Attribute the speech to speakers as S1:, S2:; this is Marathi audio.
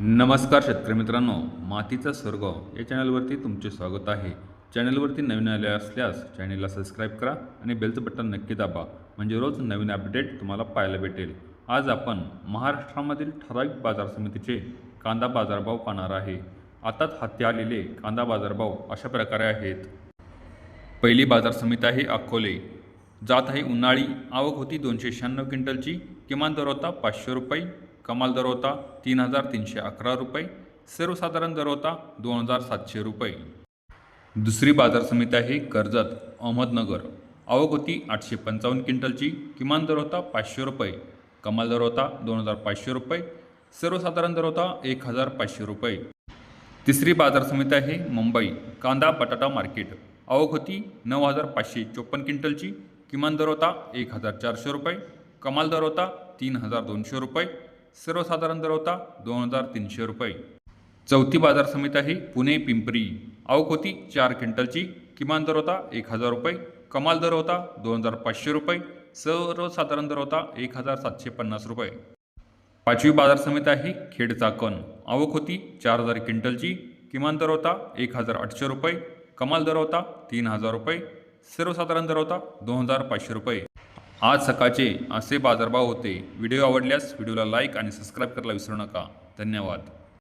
S1: नमस्कार शेतकरी मित्रांनो मातीचा स्वर्ग या चॅनलवरती तुमचे स्वागत आहे. चॅनलवरती नवीन आले असल्यास चॅनलला सबस्क्राईब करा आणि बेलचं बटन नक्की दाबा म्हणजे रोज नवीन अपडेट तुम्हाला पाहायला भेटेल. आज आपण महाराष्ट्रामधील ठराविक बाजार समितीचे कांदा बाजारभाव पाहणार आहे. आताच हाती आलेले कांदा बाजारभाव अशा प्रकारे आहेत. पहिली बाजार समिती आहे अकोले. जात आहे उन्हाळी आवक होती दोनशे शहाण्णव क्विंटलची किमान दर होता पाचशे रुपये. कमाल दर होता तीन हजार तीनशे अकरा रुपये सर्वसाधारण दर होता दोन हजार सातशे रुपये. दुसरी बाजार समिती आहे कर्जत अहमदनगर. आवक होती आठशे पंचावन्न क्विंटलची किमान दर होता पाचशे रुपये कमाल दर होता दोन हजार पाचशे रुपये सर्वसाधारण दर होता एक हजार पाचशे रुपये. तिसरी बाजार समिती आहे मुंबई कांदा बटाटा मार्केट. आवक होती नऊ हजार पाचशे चोपन्न क्विंटलची किमान दर होता एक हजार चारशे रुपये कमाल दर होता तीन हजार दोनशे रुपये. सर्वसाधारण दर होता दोन हजार तीनशे रुपये. चौथी बाजार समिती आहे पुणे पिंपरी. आवक होती चार क्विंटलची. किमान दर होता एक हजार रुपये. कमाल दर होता दोन हजार पाचशे रुपये. सर्वसाधारण दर होता एक हजार सातशे पन्नास रुपये. पाचवी बाजार समिती आहे खेड चाकण आवक होती चार हजार क्विंटलची. किमान दर होता एक हजार आठशे रुपये. कमाल दर होता तीन हजार रुपये. सर्वसाधारण दर होता दोन हजार पाचशे रुपये. आज सकाळचे असे बाजारभाव होते. व्हिडिओ आवडल्यास व्हिडिओला लाईक आणि सबस्क्राईब करायला विसरू नका. धन्यवाद.